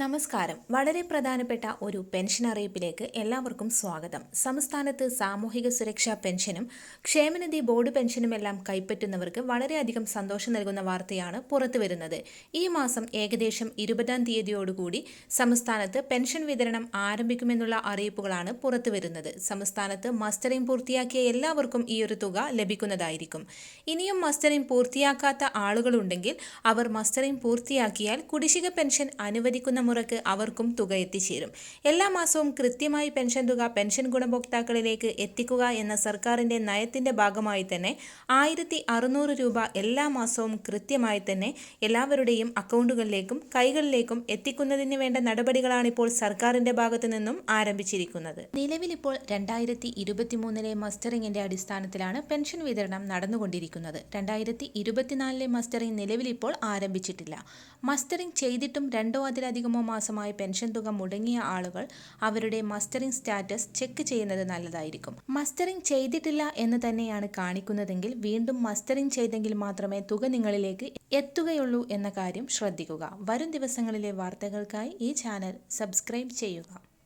നമസ്കാരം. വളരെ പ്രധാനപ്പെട്ട ഒരു പെൻഷൻ അറിയിപ്പിലേക്ക് എല്ലാവർക്കും സ്വാഗതം. സംസ്ഥാനത്ത് സാമൂഹിക സുരക്ഷാ പെൻഷനും ക്ഷേമനിധി ബോർഡ് പെൻഷനുമെല്ലാം കൈപ്പറ്റുന്നവർക്ക് വളരെയധികം സന്തോഷം നൽകുന്ന വാർത്തയാണ് പുറത്തുവരുന്നത്. ഈ മാസം ഏകദേശം ഇരുപതാം തീയതിയോടുകൂടി സംസ്ഥാനത്ത് പെൻഷൻ വിതരണം ആരംഭിക്കുമെന്നുള്ള അറിയിപ്പുകളാണ് പുറത്തുവരുന്നത്. സംസ്ഥാനത്ത് മസ്റ്ററിംഗ് പൂർത്തിയാക്കിയ എല്ലാവർക്കും ഈ ഒരു തുക ലഭിക്കുന്നതായിരിക്കും. ഇനിയും മസ്റ്ററിംഗ് പൂർത്തിയാക്കാത്ത ആളുകളുണ്ടെങ്കിൽ അവർ മസ്റ്ററിംഗ് പൂർത്തിയാക്കിയാൽ കുടിശ്ശിക പെൻഷൻ അനുവദിക്കുന്ന മുറക്ക് അവർക്കും തുക എത്തിച്ചേരും. എല്ലാ മാസവും കൃത്യമായി പെൻഷൻ തുക പെൻഷൻ ഗുണഭോക്താക്കളിലേക്ക് എത്തിക്കുക എന്ന സർക്കാരിന്റെ നയത്തിന്റെ ഭാഗമായി തന്നെ ആയിരത്തി രൂപ എല്ലാ മാസവും കൃത്യമായി തന്നെ എല്ലാവരുടെയും അക്കൗണ്ടുകളിലേക്കും കൈകളിലേക്കും എത്തിക്കുന്നതിന് വേണ്ട നടപടികളാണിപ്പോൾ സർക്കാരിന്റെ ഭാഗത്തു നിന്നും ആരംഭിച്ചിരിക്കുന്നത്. നിലവിലിപ്പോൾ രണ്ടായിരത്തി ഇരുപത്തിമൂന്നിലെ മസ്റ്ററിംഗിന്റെ അടിസ്ഥാനത്തിലാണ് പെൻഷൻ വിതരണം നടന്നുകൊണ്ടിരിക്കുന്നത്. രണ്ടായിരത്തി ഇരുപത്തിനാലിലെ മസ്റ്ററിംഗ് നിലവിലിപ്പോൾ ആരംഭിച്ചിട്ടില്ല. മസ്റ്ററിംഗ് ചെയ്തിട്ടും രണ്ടോ അതിലധികമോ മാസമായി പെൻഷൻ തുക മുടങ്ങിയ ആളുകൾ അവരുടെ മസ്റ്ററിംഗ് സ്റ്റാറ്റസ് ചെക്ക് ചെയ്യുന്നത് നല്ലതായിരിക്കും. മസ്റ്ററിംഗ് ചെയ്തിട്ടില്ല എന്ന് തന്നെയാണ് കാണിക്കുന്നതെങ്കിൽ വീണ്ടും മസ്റ്ററിംഗ് ചെയ്തെങ്കിൽ മാത്രമേ തുക നിങ്ങളിലേക്ക് എത്തുകയുള്ളൂ എന്ന കാര്യം ശ്രദ്ധിക്കുക. വരും ദിവസങ്ങളിലെ വാർത്തകൾക്കായി ഈ ചാനൽ സബ്സ്ക്രൈബ് ചെയ്യുക.